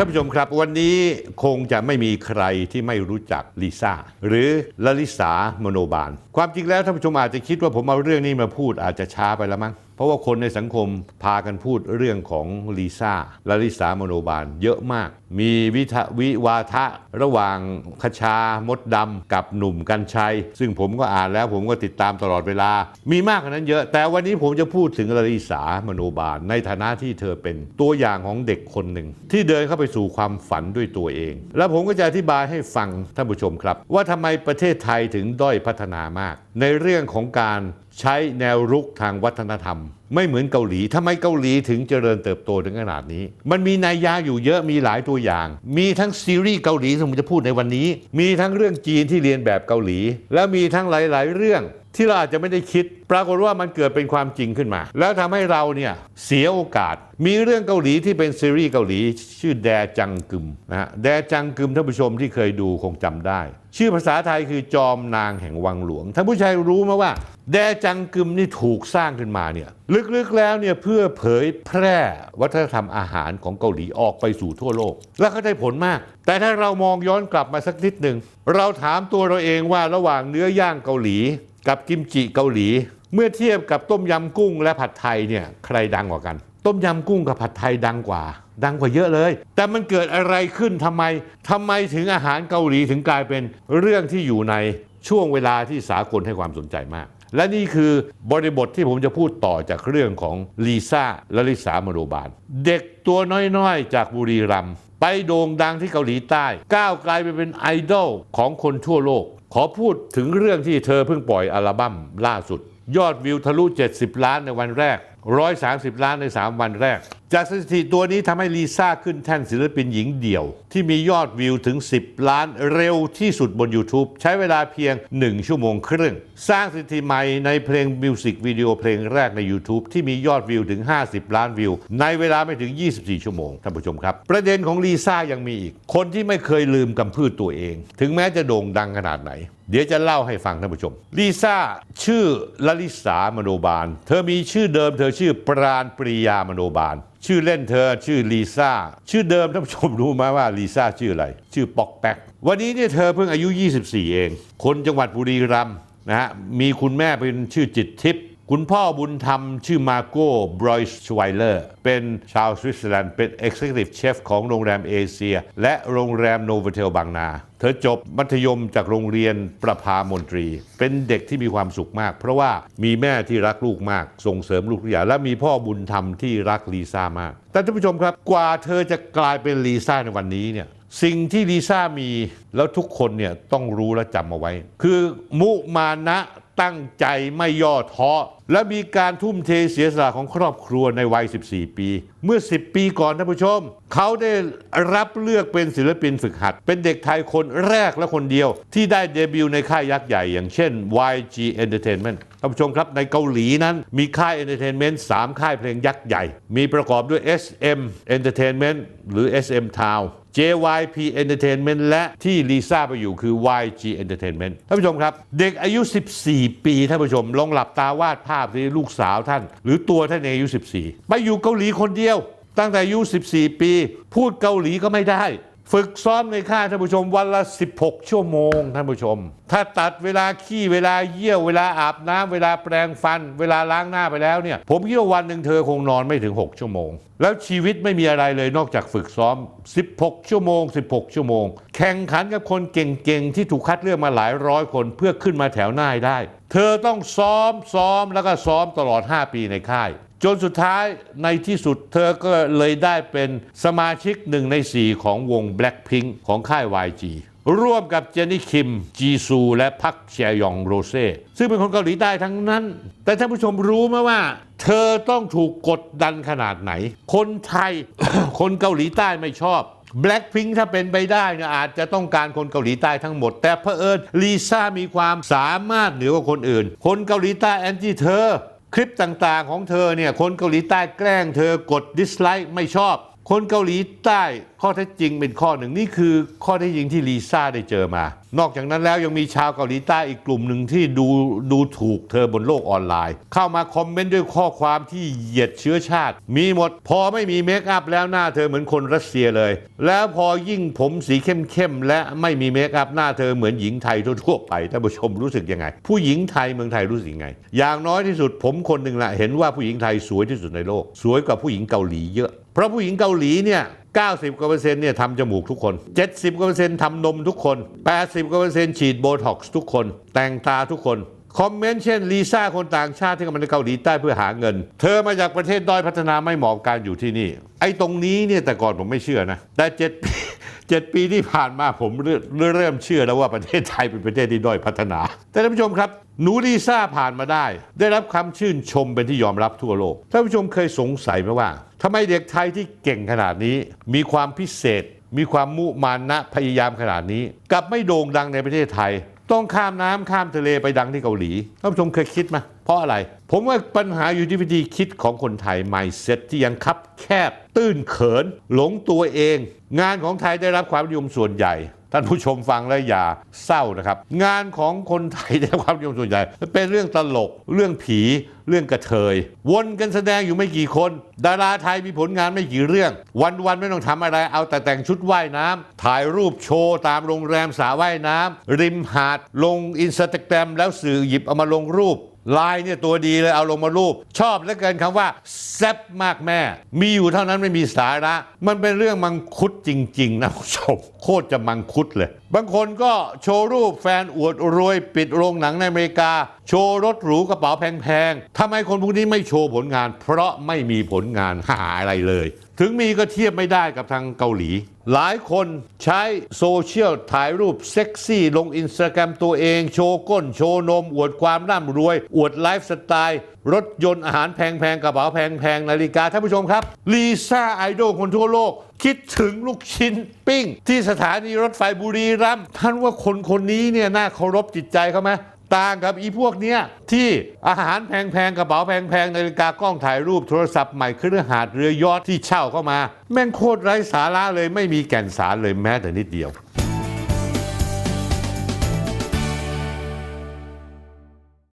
ท่านผู้ชมครับ วันนี้คงจะไม่มีใครที่ไม่รู้จักลิซ่าหรือลลิสามโนบาล ความจริงแล้วท่านผู้ชมอาจจะคิดว่าผมเอาเรื่องนี้มาพูดอาจจะช้าไปแล้วมั้ง เพราะว่าคนในสังคมพากันพูดเรื่องของลิซ่าลลิสามโนบาลเยอะมาก มีวิทวิวาทะระหว่างคชามดดำกับหนุ่มกัญชัย ซึ่งผมก็อ่านแล้วผมก็ติดตามตลอดเวลา มีมากกว่านั้นเยอะ แต่วันนี้ผมจะพูดถึงลลิสามโนบาล ในฐานะที่เธอเป็นตัวอย่างของเด็กคนหนึ่ง ที่เดินเข้าไปสู่ความฝันด้วยตัวเอง แล้วผมก็จะอธิบายให้ฟังท่านผู้ชมครับ ว่าทำไมประเทศไทยถึงด้อยพัฒนามาก ในเรื่องของการ ใช้แนวรุกทางวัฒนธรรม ไม่เหมือนเกาหลีทำไมเกาหลีถึงเจริญเติบโตถึงขนาดนี้ มันมีนัยยะอยู่เยอะมีหลายตัวอย่าง มีทั้งซีรีส์เกาหลีที่ผมจะพูดในวันนี้ มีทั้งเรื่องจีนที่เรียนแบบเกาหลี แล้วมีทั้งหลาย ๆ เรื่องที่เราอาจจะไม่ได้คิด ปรากฏว่ามันเกิดเป็นความจริงขึ้นมา แล้วทำให้เราเนี่ยเสียโอกาส มีเรื่องเกาหลีที่เป็นซีรีส์เกาหลีชื่อแดจังกึมนะฮะแดจังกึมท่านผู้ชมที่เคยดูคงจำได้ ชื่อภาษาไทยคือจอมนางแห่งวังหลวงท่านผู้ชายรู้ไหมว่า แดจังกึมนี่ถูกสร้างขึ้นมาเนี่ยลึกๆแล้วเนี่ยเพื่อเผยแพร่วัฒนธรรมอาหารของเกาหลีออกไปสู่ทั่วโลก และเขาได้ผลมาก แต่ถ้าเรามองย้อนกลับมาสักนิดหนึ่งเราถามตัวเราเองว่าระหว่างเนื้อย่างเกาหลี กับกิมจิเกาหลี เมื่อเทียบกับต้มยำกุ้งและผัดไทยเนี่ยใครดังกว่ากัน ต้มยำกุ้งกับผัดไทยดังกว่า ดังกว่าเยอะเลย แต่มันเกิดอะไรขึ้นทำไมทำไมถึงอาหารเกาหลีถึงกลายเป็นเรื่องที่อยู่ในช่วงเวลาที่สากลให้ความสนใจมาก และนี่คือบริบทที่ผมจะพูดต่อจากเรื่องของลีซ่าและลิสามโนบาล เด็กตัวน้อยๆ จากบุรีรัมย์ไปโด่งดังที่เกาหลีใต้ ก้าวกลายไปเป็นไอดอลของคนทั่วโลก ขอพูดถึงเรื่องที่เธอเพิ่งปล่อยอัลบั้มล่าสุด ยอดวิวทะลุ 70 ล้านในวันแรก 130 ล้านใน 3 วันแรก จากสถิติตัวนี้ทำให้ลีซ่าขึ้นแท่นศิลปินหญิงเดี่ยว ที่มียอดวิวถึง 10 ล้านเร็วที่สุดบน YouTube ใช้เวลาเพียง 1 ชั่วโมงครึ่ง สร้างสถิติใหม่ในเพลงมิวสิกวิดีโอเพลงแรกใน YouTube ที่มียอดวิวถึง 50 ล้านวิว ในเวลาไม่ถึง 24 ชั่วโมงท่านผู้ชมครับ ประเด็นของลีซ่ายังมีอีก คนที่ไม่เคยลืมกำพืชตัวเอง ถึงแม้จะโด่งดังขนาดไหน เดี๋ยวจะเล่าให้ฟังท่านผู้ชม ลิซ่าชื่อลลิสามโนบาล เธอมีชื่อเดิม เธอชื่อปราณปริยามโนบาล ชื่อเล่นเธอชื่อลิซ่า ชื่อเดิมท่านผู้ชมรู้ไหมว่าลิซ่าชื่ออะไร ชื่อปอกแป๊ก วันนี้เนี่ยเธอเพิ่งอายุ 24 เอง คนจังหวัดบุรีรัมย์นะฮะ มีคุณแม่เป็นชื่อจิตทิพย์ คุณพ่อบุญธรรมชื่อมาโก้บรอยส์ชไวเลอร์เป็นชาวสวิตเซอร์แลนด์เป็น Executive Chef ของโรงแรมเอเชีย และโรงแรมโนเวเทลบางนา เธอจบมัธยมจากโรงเรียนประภามนตรี เป็นเด็กที่มีความสุขมาก เพราะว่ามีแม่ที่รักลูกมาก ส่งเสริมลูกทุกอย่างและมีพ่อบุญธรรมที่รักลีซ่ามาก แต่ท่านผู้ชมครับ กว่าเธอจะกลายเป็นลีซ่าในวันนี้เนี่ยสิ่งที่ลีซ่ามีแล้วทุกคนเนี่ยต้องรู้และจำเอาไว้ คือมุมานะ ตั้งใจไม่ย่อท้อและมีการทุ่มเทเสียสละของครอบครัวในวัย 14 ปี เมื่อ 10 ปีก่อนท่านผู้ชม เขาได้รับเลือกเป็นศิลปินฝึกหัด เป็นเด็กไทยคนแรกและคนเดียว ที่ได้เดบิวต์ในค่ายยักษ์ใหญ่ อย่างเช่น YG Entertainment ท่านผู้ชมครับในเกาหลีนั้นมีค่าย Entertainment 3 ค่ายเพลงยักษ์ใหญ่ มีประกอบด้วย SM Entertainment หรือ SM Town JYP Entertainment และที่ลีซ่าไปอยู่คือ YG Entertainment ท่านผู้ชมครับ เด็กอายุ 14 ปีท่านผู้ชม ลองหลับตาวาดภาพที่ลูกสาวท่าน หรือตัวท่านเองอายุ 14 ไปอยู่เกาหลีคนเดียว ตั้งแต่อายุ 14 ปี พูดเกาหลีก็ไม่ได้ ฝึกซ้อมในค่ายท่านผู้ชมวันละ 16 ชั่วโมงท่านผู้ชม ถ้าตัดเวลาขี้เวลาเยี่ยวเวลาอาบน้ำเวลาแปรงฟัน เวลาล้างหน้าไปแล้วเนี่ย ผมคิดว่าวันหนึ่งเธอคงนอนไม่ถึง 6 ชั่วโมง แล้วชีวิตไม่มีอะไรเลยนอกจากฝึกซ้อม 16 ชั่วโมง 16 ชั่วโมง แข่งขันกับคนเก่งๆที่ถูกคัดเลือกมาหลายร้อยคนเพื่อขึ้นมาแถวหน้าได้ เธอต้องซ้อมซ้อมแล้วก็ซ้อมตลอด 5 ปีในค่าย จนสุดท้ายในที่สุดเธอก็เลยได้เป็นสมาชิกหนึ่งใน4ของวง Blackpink ของค่าย YG ร่วมกับเจนนี่คิม จีซูและพักเชยองโรเซ่ซึ่งเป็นคนเกาหลีใต้ทั้งนั้น แต่ท่านผู้ชมรู้ไหมว่า เธอต้องถูกกดดันขนาดไหน คนไทย คนเกาหลีใต้ไม่ชอบ Blackpink ถ้าเป็นไปได้เนี่ยอาจจะต้องการคนเกาหลีใต้ทั้งหมด แต่เผอิญลิซ่ามีความสามารถเหนือกว่าคนอื่น คนเกาหลีใต้แอนตี้เธอ คลิปต่างๆของเธอเนี่ยคนเกาหลีใต้แกล้งเธอกดดิสไลค์ไม่ชอบ คนเกาหลีใต้ข้อเท็จจริงเป็นข้อหนึ่งนี่คือข้อเท็จจริงที่ลีซ่าได้เจอมา นอกจากนั้นแล้วยังมีชาวเกาหลีใต้อีกกลุ่มหนึ่งที่ดูดูถูกเธอบนโลกออนไลน์ เข้ามาคอมเมนต์ด้วยข้อความที่เหยียดเชื้อชาติ มีหมดพอไม่มีเมคอัพแล้วหน้าเธอเหมือนคนรัสเซียเลย แล้วพอยิ่งผมสีเข้มๆและไม่มีเมคอัพหน้าเธอเหมือนหญิงไทยทั่วๆไปท่านผู้ชมรู้สึกยังไง ผู้หญิงไทยเมืองไทยรู้สึกยังไง อย่างน้อยที่สุดผมคนหนึ่งละเห็นว่าผู้หญิงไทยสวยที่สุดในโลก สวยกว่าผู้หญิงเกาหลีเยอะ เพราะผู้หญิงเกาหลีเนี่ย 90กว่าเปอร์เซ็นต์เนี่ยทำจมูกทุกคน 70กว่าเปอร์เซ็นต์ทำนมทุกคน 80กว่าเปอร์เซ็นต์ฉีดโบท็อกซ์ทุกคน แต่งตาทุกคน คอมเมนต์เช่นลีซ่าคนต่างชาติที่กำลังเกาหลีใต้เพื่อหาเงิน เธอมาจากประเทศด้อยพัฒนาไม่เหมาะการอยู่ที่นี่ ไอ้ตรงนี้เนี่ยแต่ก่อนผมไม่เชื่อนะ แต่เจ็ดปีเจ็ดปีที่ผ่านมาผมเริ่มเริ่มเชื่อแล้วว่าประเทศไทยเป็นประเทศที่ด้อยพัฒนา แต่ท่านผู้ชมครับหนูลีซ่าผ่านมาได้ ได้รับคำชื่นชมเป็นที่ยอมรับทั่วโลกท่านผู้ชมเคยสงสัยไหมว่าทำไมเด็กไทยที่เก่งขนาดนี้ มีความพิเศษ มีความมุมานะพยายามขนาดนี้กลับไม่โด่งดังในประเทศไทย ต้องข้ามน้ำข้ามทะเลไปดังที่เกาหลีท่านผู้ชมเคยคิดไหมเพราะอะไร ผมว่าปัญหาอยู่ที่วิธีคิดของคนไทย mindset ที่ยังคับแคบตื้นเขิน หลงตัวเอง งานของไทยได้รับความนิยมส่วนใหญ่ ท่านผู้ชมฟังแล้วอย่าเศร้านะครับ งานของคนไทยได้รับความนิยมส่วนใหญ่เป็นเรื่องตลกเรื่องผีเรื่องกระเทย วนกันแสดงอยู่ไม่กี่คน ดาราไทยมีผลงานไม่กี่เรื่อง วันๆไม่ต้องทำอะไรเอาแต่แต่งชุดว่ายน้ำถ่ายรูปโชว์ตามโรงแรมสระว่ายน้ำริมหาดลงอินสตาแกรมแล้วสื่อหยิบเอามาลงรูป ลายเนี่ยตัวดีเลยเอาลงมารูป ชอบเหลือเกินคำว่าแซบมากแม่ มีอยู่เท่านั้นไม่มีสาระ มันเป็นเรื่องมังคุดจริง ๆ นะผู้ชมโคตรจะมังคุดเลย บางคนก็โชว์รูปแฟนอวดรวยปิดโรงหนังในอเมริกา โชว์รถหรูกระเป๋าแพงๆทำไมคนพวกนี้ไม่โชว์ผลงาน เพราะไม่มีผลงานหาอะไรเลย ถึงมีก็เทียบไม่ได้กับทางเกาหลี หลายคนใช้โซเชียลถ่ายรูปเซ็กซี่ ลงอินสตาแกรมตัวเอง โชว์ก้น โชว์นม อวดความร่ำรวย อวดไลฟ์สไตล์ รถยนต์อาหารแพงๆ กระเป๋าแพงๆ นาฬิกา ท่านผู้ชมครับลีซ่าไอดอลคนทั่วโลก คิดถึงลูกชิ้นปิ้ง ที่สถานีรถไฟบุรีรัมย์ท่านว่าคนคนนี้เนี่ยน่าเคารพจิตใจเขาไหม ต่างกับอีพวกเนี้ยที่อาหารแพงๆกระเป๋าแพงๆนาฬิกากล้องถ่ายรูปโทรศัพท์ใหม่เครื่องหาดเรือยอทที่เช่าเข้ามา แม่งโคตรไร้สาระเลยไม่มีแก่นสารเลยแม้แต่นิดเดียว